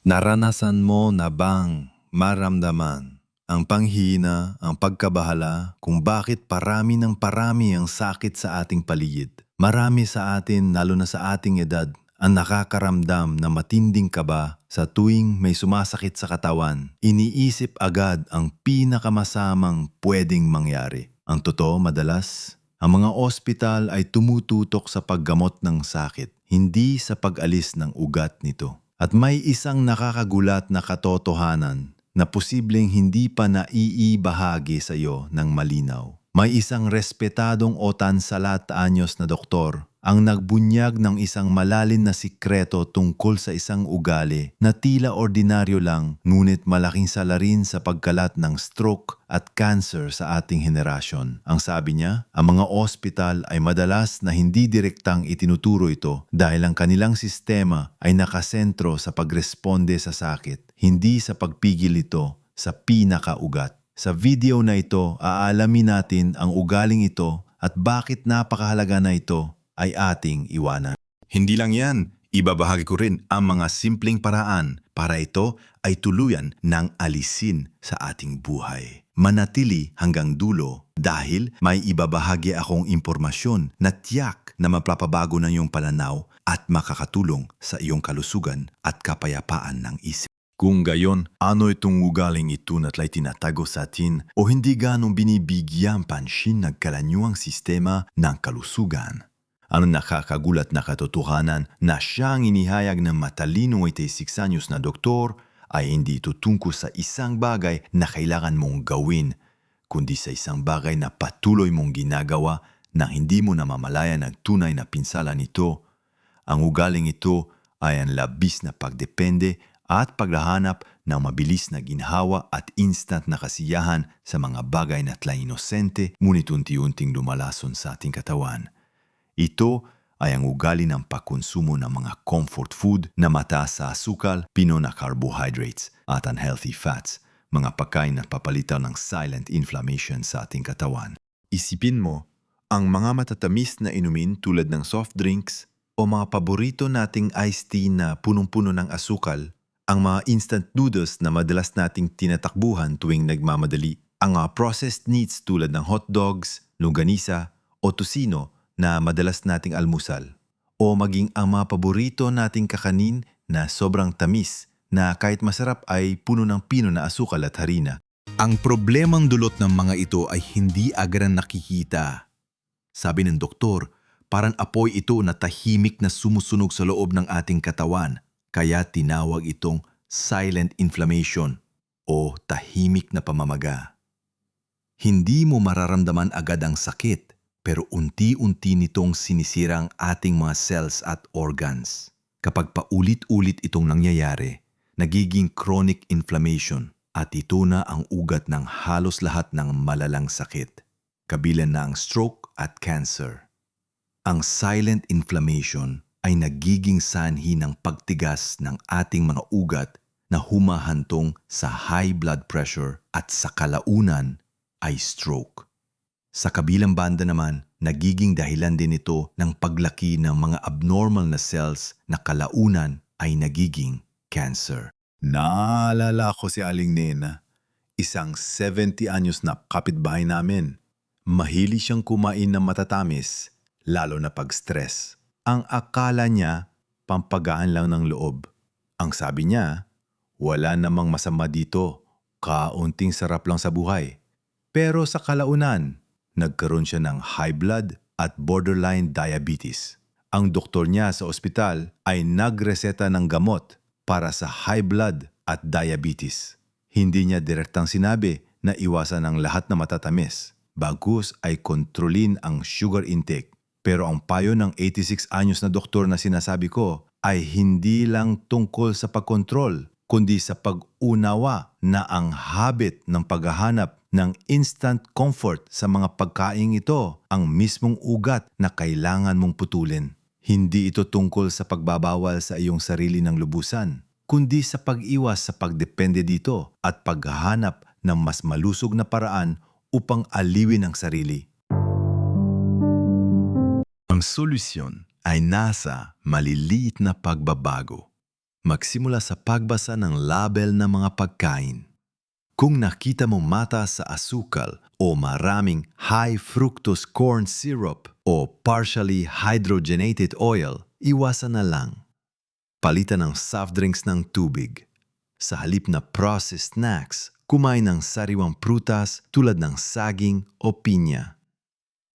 Naranasan mo na bang maramdaman ang panghina, ang pagkabahala kung bakit parami ng parami ang sakit sa ating paligid? Marami sa atin, lalo na sa ating edad, ang nakakaramdam na matinding kaba sa tuwing may sumasakit sa katawan. Iniisip agad ang pinakamasamang pwedeng mangyari. Ang totoo madalas, ang mga ospital ay tumututok sa paggamot ng sakit, hindi sa pag-alis ng ugat nito. At may isang nakakagulat na katotohanan na posibleng hindi pa naiibahagi sa iyo ng malinaw. May isang respetadong o tansalat anyos na doktor ang nagbunyag ng isang malalim na sikreto tungkol sa isang ugali na tila ordinaryo lang ngunit malaking salarin sa pagkalat ng stroke at cancer sa ating henerasyon. Ang sabi niya, ang mga ospital ay madalas na hindi direktang itinuturo ito dahil ang kanilang sistema ay nakasentro sa pagresponde sa sakit, hindi sa pagpigil ito sa pinakaugat. Sa video na ito, aalamin natin ang ugaling ito at bakit napakahalaga na ito ay ating iwanan. Hindi lang yan, ibabahagi ko rin ang mga simpleng paraan para ito ay tuluyan ng alisin sa ating buhay. Manatili hanggang dulo dahil may ibabahagi akong impormasyon na tiyak na mapapabago ng iyong pananaw at makakatulong sa iyong kalusugan at kapayapaan ng isip. Kung gayon, ano itong ugaling ito na tla'y tinatago sa atin o hindi ganong binibigyan pansin ng kalanyuang sistema ng kalusugan? Ano nakakagulat na katotohanan na siyang inihayag ng matalino 86 anyos na doktor ay hindi ito tungkol sa isang bagay na kailangan mong gawin, kundi sa isang bagay na patuloy mong ginagawa na hindi mo namamalayan ang tunay na pinsala nito. Ang ugaling ito ay ang labis na pagdepende at paglahanap ng mabilis na ginhawa at instant na kasiyahan sa mga bagay na tla inosente ngunit unti-unting lumalason sa ating katawan. Ito ay ang ugali ng pagkonsumo ng mga comfort food na mataas sa asukal, pino na carbohydrates at unhealthy fats, mga pagkain na papalitan ng silent inflammation sa ating katawan. Isipin mo, ang mga matatamis na inumin tulad ng soft drinks o mga paborito nating iced tea na punong-puno ng asukal, ang mga instant noodles na madalas nating tinatakbuhan tuwing nagmamadali, ang mga processed meats tulad ng hot dogs, longganisa o tocino na madalas nating almusal, o maging ang mga paborito nating kakanin na sobrang tamis na kahit masarap ay puno ng pino na asukal at harina. Ang problemang dulot ng mga ito ay hindi agad nakikita. Sabi ng doktor, parang apoy ito na tahimik na sumusunog sa loob ng ating katawan, kaya tinawag itong silent inflammation o tahimik na pamamaga. Hindi mo mararamdaman agad ang sakit, pero unti-unti nitong sinisira ang ating mga cells at organs. Kapag paulit-ulit itong nangyayari, nagiging chronic inflammation at ito na ang ugat ng halos lahat ng malalang sakit, kabilan na ang stroke at cancer. Ang silent inflammation ay nagiging sanhi ng pagtigas ng ating mga ugat na humahantong sa high blood pressure at sa kalaunan ay stroke. Sa kabilang banda naman, nagiging dahilan din ito ng paglaki ng mga abnormal na cells na kalaunan ay nagiging cancer. Naalala ko si Aling Nena, isang 70 anyos na kapitbahay namin. Mahili siyang kumain ng matatamis, lalo na pag stress. Ang akala niya, pampagaan lang ng loob. Ang sabi niya, wala namang masama dito, kaunting sarap lang sa buhay. Pero sa kalaunan, nagkaroon siya ng high blood at borderline diabetes. Ang doktor niya sa ospital ay nagreseta ng gamot para sa high blood at diabetes. Hindi niya direktang sinabi na iwasan ang lahat na matatamis. Bagus ay kontrolin ang sugar intake. Pero ang payo ng 86 anyos na doktor na sinasabi ko ay hindi lang tungkol sa pagkontrol, kundi sa pag-unawa na ang habit ng paghahanap ng instant comfort sa mga pagkain ito ang mismong ugat na kailangan mong putulin. Hindi ito tungkol sa pagbabawal sa iyong sarili ng lubusan, kundi sa pag-iwas sa pagdepende dito at paghahanap ng mas malusog na paraan upang aliwin ang sarili. Ang solusyon ay nasa maliliit na pagbabago. Magsimula sa pagbasa ng label ng mga pagkain. Kung nakita mo mata sa asukal o maraming high fructose corn syrup o partially hydrogenated oil, iwasan na lang. Palitan ng soft drinks ng tubig. Sa halip na processed snacks, kumain ng sariwang prutas tulad ng saging o pinya.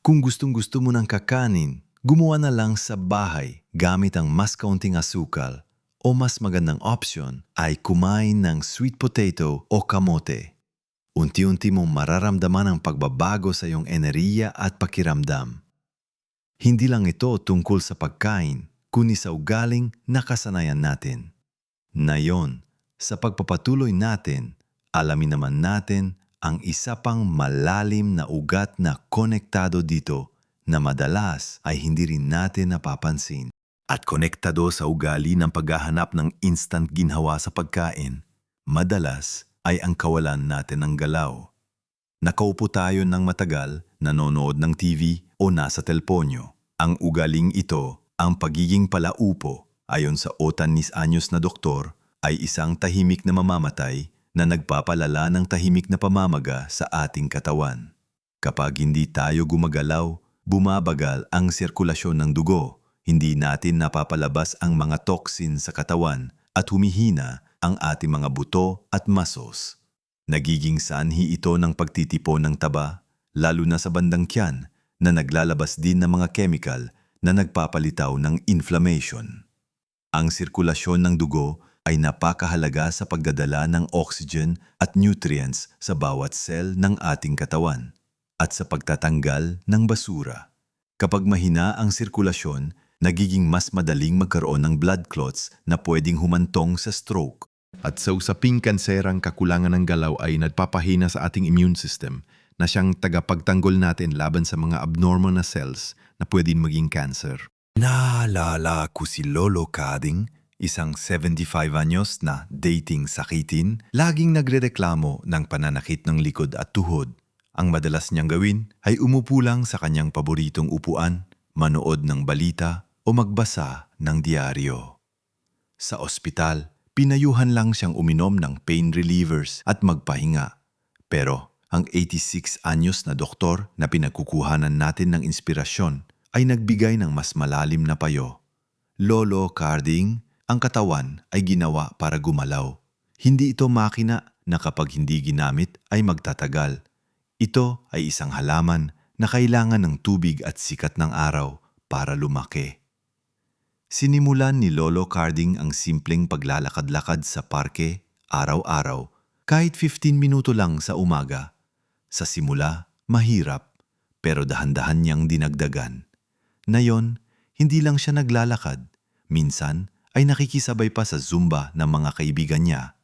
Kung gustong gusto mo ng kakanin, gumawa na lang sa bahay gamit ang mas kaunting asukal o mas magandang option ay kumain ng sweet potato o kamote. Unti-unti mong mararamdaman ang pagbabago sa iyong enerhiya at pakiramdam. Hindi lang ito tungkol sa pagkain, kundi sa ugaling nakasanayan natin. Nayon, sa pagpapatuloy natin, alamin naman natin ang isa pang malalim na ugat na konektado dito na madalas ay hindi rin natin napapansin. At konektado sa ugali ng paghahanap ng instant ginhawa sa pagkain, madalas ay ang kawalan natin ng galaw. Nakaupo tayo ng matagal, nanonood ng TV o nasa telponyo. Ang ugaling ito, ang pagiging palaupo, ayon sa Otanis Anyos na doktor, ay isang tahimik na mamamatay na nagpapalala ng tahimik na pamamaga sa ating katawan. Kapag hindi tayo gumagalaw, bumabagal ang sirkulasyon ng dugo, hindi natin napapalabas ang mga toxin sa katawan at humihina ang ating mga buto at masos. Nagiging sanhi ito ng pagtitipon ng taba, lalo na sa bandang tiyan na naglalabas din ng mga chemical na nagpapalitaw ng inflammation. Ang sirkulasyon ng dugo ay napakahalaga sa pagdadala ng oxygen at nutrients sa bawat cell ng ating katawan at sa pagtatanggal ng basura. Kapag mahina ang sirkulasyon, nagiging mas madaling magkaroon ng blood clots na pwedeng humantong sa stroke. At sa usaping kanserang kakulangan ng galaw ay nagpapahina sa ating immune system na siyang tagapagtanggol natin laban sa mga abnormal na cells na pwedeng maging cancer. Naalala ko si Lolo Kading, isang 75 anyos na dating sakitin, laging nagrereklamo ng pananakit ng likod at tuhod. Ang madalas niyang gawin ay umupo lang sa kanyang paboritong upuan, manood ng balita o magbasa ng diaryo. Sa ospital, pinayuhan lang siyang uminom ng pain relievers at magpahinga. Pero ang 86 anyos na doktor na pinagkukuhanan natin ng inspirasyon ay nagbigay ng mas malalim na payo. Lolo Carding, ang katawan ay ginawa para gumalaw. Hindi ito makina na kapag hindi ginamit ay magtatagal. Ito ay isang halaman na kailangan ng tubig at sikat ng araw para lumaki. Sinimulan ni Lolo Carding ang simpleng paglalakad-lakad sa parke araw-araw kahit 15 minuto lang sa umaga. Sa simula, mahirap pero dahan-dahan niyang dinagdagan. Nayon, hindi lang siya naglalakad. Minsan ay nakikisabay pa sa Zumba ng mga kaibigan niya.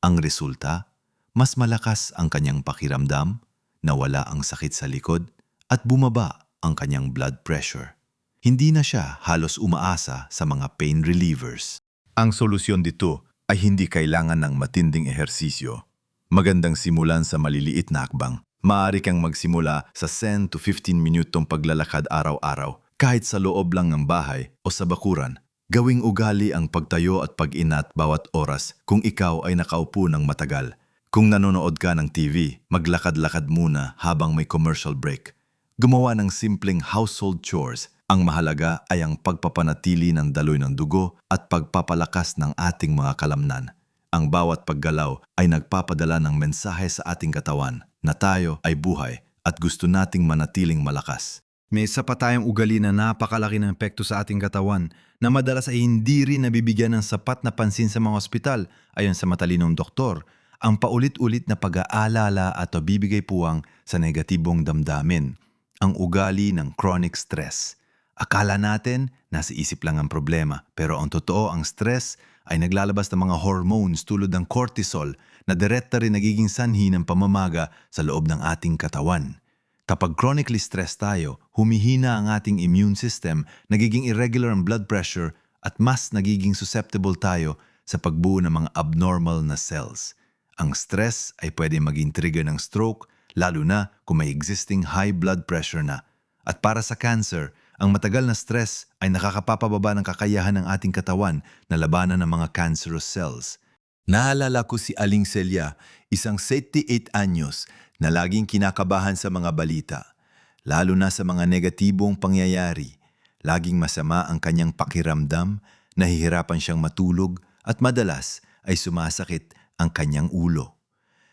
Ang resulta, mas malakas ang kanyang pakiramdam, nawala ang sakit sa likod, at bumaba ang kanyang blood pressure. Hindi na siya halos umaasa sa mga pain relievers. Ang solusyon dito ay hindi kailangan ng matinding ehersisyo. Magandang simulan sa maliliit na akbang. Maaari kang magsimula sa 10 to 15 minutong paglalakad araw-araw kahit sa loob lang ng bahay o sa bakuran. Gawing ugali ang pagtayo at pag-inat bawat oras kung ikaw ay nakaupo ng matagal. Kung nanonood ka ng TV, maglakad-lakad muna habang may commercial break. Gumawa ng simpleng household chores. Ang mahalaga ay ang pagpapanatili ng daloy ng dugo at pagpapalakas ng ating mga kalamnan. Ang bawat paggalaw ay nagpapadala ng mensahe sa ating katawan na tayo ay buhay at gusto nating manatiling malakas. May isa pa tayong ugali na napakalaki ng epekto sa ating katawan na madalas ay hindi rin nabibigyan ng sapat na pansin sa mga ospital ayon sa matalinong doktor. Ang paulit-ulit na pag-aalala at bibigay puwang sa negatibong damdamin. Ang ugali ng chronic stress. Akala natin nasa isip lang ang problema pero ang totoo ang stress ay naglalabas ng mga hormones tulad ng cortisol na direkta rin nagiging sanhi ng pamamaga sa loob ng ating katawan. Kapag chronically stressed tayo, humihina ang ating immune system, nagiging irregular ang blood pressure at mas nagiging susceptible tayo sa pagbuo ng mga abnormal na cells. Ang stress ay pwede maging trigger ng stroke, lalo na kung may existing high blood pressure na. At para sa cancer, Ang matagal na stress ay nakakapapababa ng kakayahan ng ating katawan na labanan ng mga cancerous cells. Naalala ko si Aling Celia, isang 78 anyos na laging kinakabahan sa mga balita, lalo na sa mga negatibong pangyayari. Laging masama ang kanyang pakiramdam, nahihirapan siyang matulog at madalas ay sumasakit ang kanyang ulo.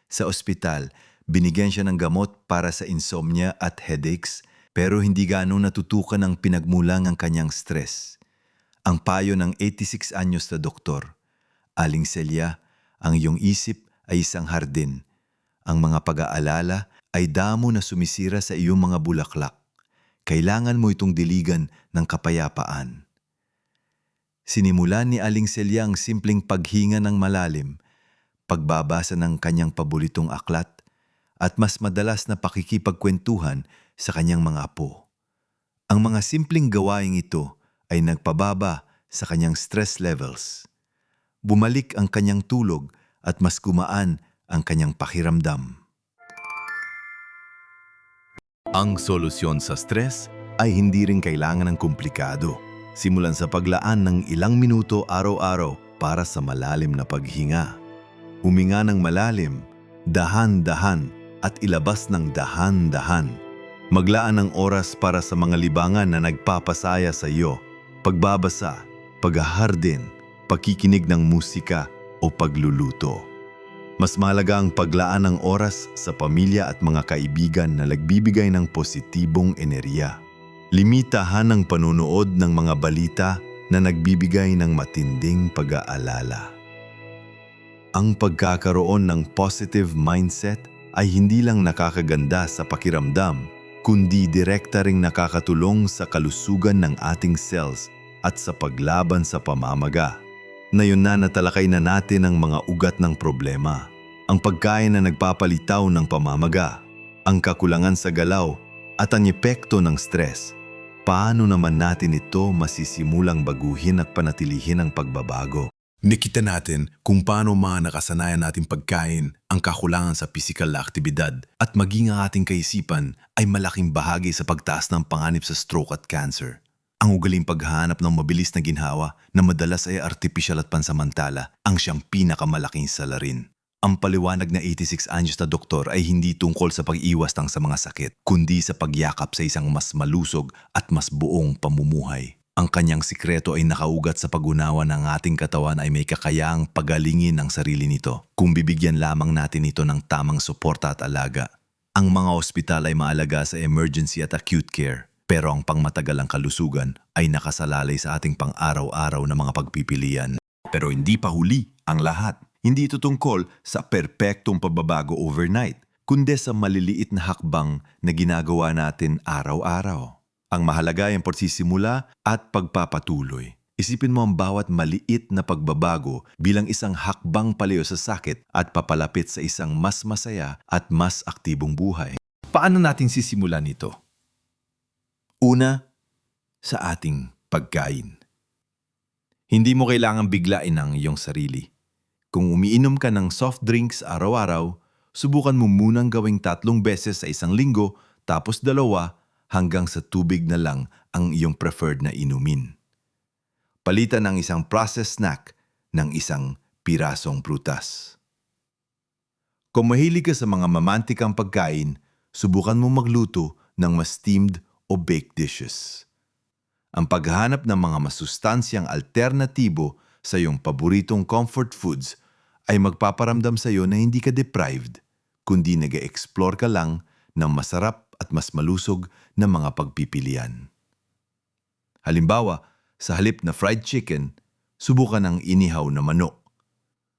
Sa ospital, binigyan siya ng gamot para sa insomnia at headaches pero hindi gaano natutukan ang pinagmulang ang kanyang stress. Ang payo ng 86 anyos na doktor, Aling Celia, ang iyong isip ay isang hardin. Ang mga pag-aalala ay damo na sumisira sa iyong mga bulaklak. Kailangan mo itong diligan ng kapayapaan. Sinimulan ni Aling Celia ang simpleng paghinga ng malalim, pagbabasa ng kanyang paboritong aklat, at mas madalas na pakikipagkwentuhan sa kanyang mga apo. Ang mga simpleng gawaing ito ay nagpababa sa kanyang stress levels. Bumalik ang kanyang tulog at mas gumaan ang kanyang pakiramdam. Ang solusyon sa stress ay hindi rin kailangan ng komplikado. Simulan sa paglaan ng ilang minuto araw-araw para sa malalim na paghinga. Huminga ng malalim, dahan-dahan at ilabas ng dahan-dahan. Maglaan ng oras para sa mga libangan na nagpapasaya sa iyo, pagbabasa, paghahardin, pakikinig ng musika o pagluluto. Mas mahalaga ang paglaan ng oras sa pamilya at mga kaibigan na nagbibigay ng positibong enerhiya. Limitahan ang panunood ng mga balita na nagbibigay ng matinding pag-aalala. Ang pagkakaroon ng positive mindset ay hindi lang nakakaganda sa pakiramdam, kundi direkta ring nakakatulong sa kalusugan ng ating cells at sa paglaban sa pamamaga. Ngayon na natalakay na natin ang mga ugat ng problema. Ang pagkain na nagpapalitaw ng pamamaga, ang kakulangan sa galaw, at ang epekto ng stress. Paano naman natin ito masisimulang baguhin at panatilihin ang pagbabago? Nikita natin kung paano mga nakasanayan nating pagkain ang kakulangan sa pisikal na aktibidad at maging ang ating kaisipan ay malaking bahagi sa pagtaas ng panganib sa stroke at cancer. Ang ugaling paghahanap ng mabilis na ginhawa na madalas ay artipisyal at pansamantala ang siyang pinakamalaking salarin. Ang paliwanag na 86 anyos na doktor ay hindi tungkol sa pag-iwas ng sa mga sakit, kundi sa pagyakap sa isang mas malusog at mas buong pamumuhay. Ang kanyang sikreto ay nakaugat sa pag-unawa ng ating katawan ay may kakayahang pagalingin ang sarili nito kung bibigyan lamang natin ito ng tamang suporta at alaga. Ang mga ospital ay maalaga sa emergency at acute care, pero ang pangmatagalang kalusugan ay nakasalalay sa ating pang-araw-araw na mga pagpipilian. Pero hindi pa huli ang lahat. Hindi ito tungkol sa perpektong pagbabago overnight, kundi sa maliliit na hakbang na ginagawa natin araw-araw. Ang mahalaga ay ang pagsisimula at pagpapatuloy. Isipin mo ang bawat maliit na pagbabago bilang isang hakbang palayo sa sakit at papalapit sa isang mas masaya at mas aktibong buhay. Paano natin sisimulan ito? Una, sa ating pagkain. Hindi mo kailangang biglain ang iyong sarili. Kung umiinom ka ng soft drinks araw-araw, subukan mo munang gawing tatlong beses sa isang linggo tapos dalawa hanggang sa tubig na lang ang iyong preferred na inumin. Palitan ng isang processed snack ng isang pirasong prutas. Kung mahilig ka sa mga mamantikang pagkain, subukan mo magluto ng mas steamed o baked dishes. Ang paghahanap ng mga masustansyang alternatibo sa iyong paboritong comfort foods ay magpaparamdam sa iyo na hindi ka deprived, kundi nag explore ka lang ng masarap at mas malusog na mga pagpipilian. Halimbawa, sa halip na fried chicken, subukan ang inihaw na manok.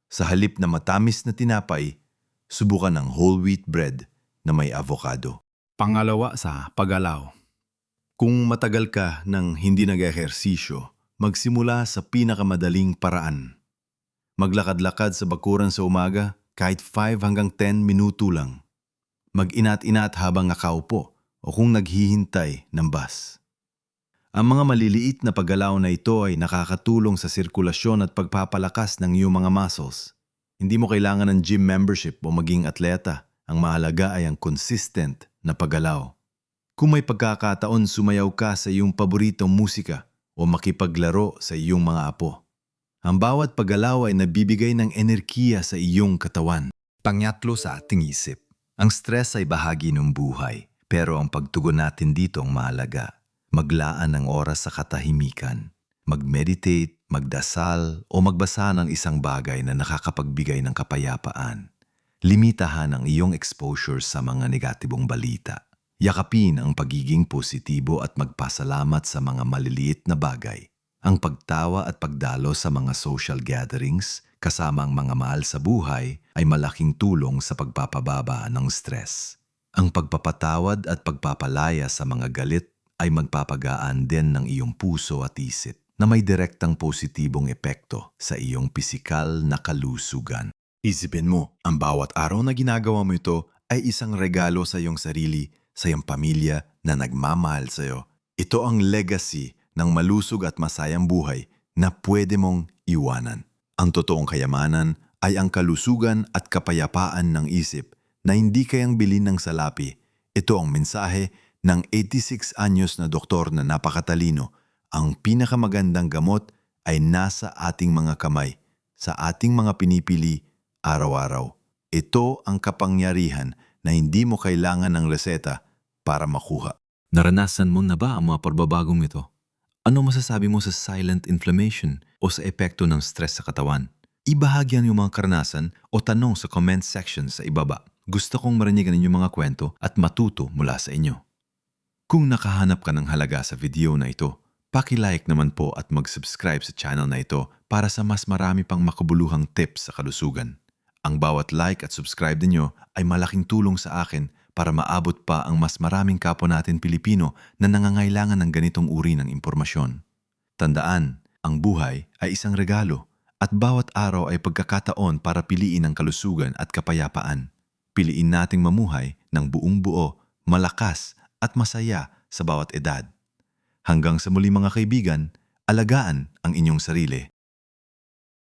Sa halip na matamis na tinapay, subukan ang whole wheat bread na may avocado. Pangalawa sa pagalaw. Kung matagal ka ng hindi nag-ehersisyo, magsimula sa pinakamadaling paraan. Maglakad-lakad sa bakuran sa umaga kahit 5 hanggang 10 minuto lang. Mag-inat-inat habang nakaupo o kung naghihintay ng bus. Ang mga maliliit na paggalaw na ito ay nakakatulong sa sirkulasyon at pagpapalakas ng iyong mga muscles. Hindi mo kailangan ng gym membership o maging atleta. Ang mahalaga ay ang consistent na paggalaw. Kung may pagkakataon sumayaw ka sa iyong paboritong musika o makipaglaro sa iyong mga apo. Ang bawat paggalaw ay nabibigay ng enerhiya sa iyong katawan. Pangyatlo sa ating isip. Ang stress ay bahagi ng buhay, pero ang pagtugon natin dito ang mahalaga. Maglaan ng oras sa katahimikan. Mag-meditate, magdasal, o magbasa ng isang bagay na nakakapagbigay ng kapayapaan. Limitahan ang iyong exposure sa mga negatibong balita. Yakapin ang pagiging positibo at magpasalamat sa mga maliliit na bagay. Ang pagtawa at pagdalo sa mga social gatherings kasama ang mga mahal sa buhay ay malaking tulong sa pagpapababa ng stress. Ang pagpapatawad at pagpapalaya sa mga galit ay magpapagaan din ng iyong puso at isip na may direktang positibong epekto sa iyong pisikal na kalusugan. Isipin mo, ang bawat araw na ginagawa mo ito ay isang regalo sa iyong sarili, sa iyong pamilya na nagmamahal sa iyo. Ito ang legacy ng malusog at masayang buhay na pwede mong iwanan. Ang totoong kayamanan ay ang kalusugan at kapayapaan ng isip na hindi kayang bilhin ng salapi. Ito ang mensahe ng 86 anyos na doktor na napakatalino. Ang pinakamagandang gamot ay nasa ating mga kamay, sa ating mga pinipili araw-araw. Ito ang kapangyarihan na hindi mo kailangan ng reseta para makuha. Naranasan mo na ba ang mga pagbabagong ito? Ano masasabi mo sa silent inflammation o sa epekto ng stress sa katawan? Ibahagi ang iyong mga karanasan o tanong sa comment section sa ibaba. Gusto kong marinig ang mga kwento at matuto mula sa inyo. Kung nakahanap ka ng halaga sa video na ito, paki-like naman po at mag-subscribe sa channel na ito para sa mas marami pang makabuluhang tips sa kalusugan. Ang bawat like at subscribe ninyo ay malaking tulong sa akin para maabot pa ang mas maraming kapwa natin Pilipino na nangangailangan ng ganitong uri ng impormasyon. Tandaan, ang buhay ay isang regalo at bawat araw ay pagkakataon para piliin ang kalusugan at kapayapaan. Piliin nating mamuhay ng buong buo, malakas at masaya sa bawat edad. Hanggang sa muli mga kaibigan, alagaan ang inyong sarili.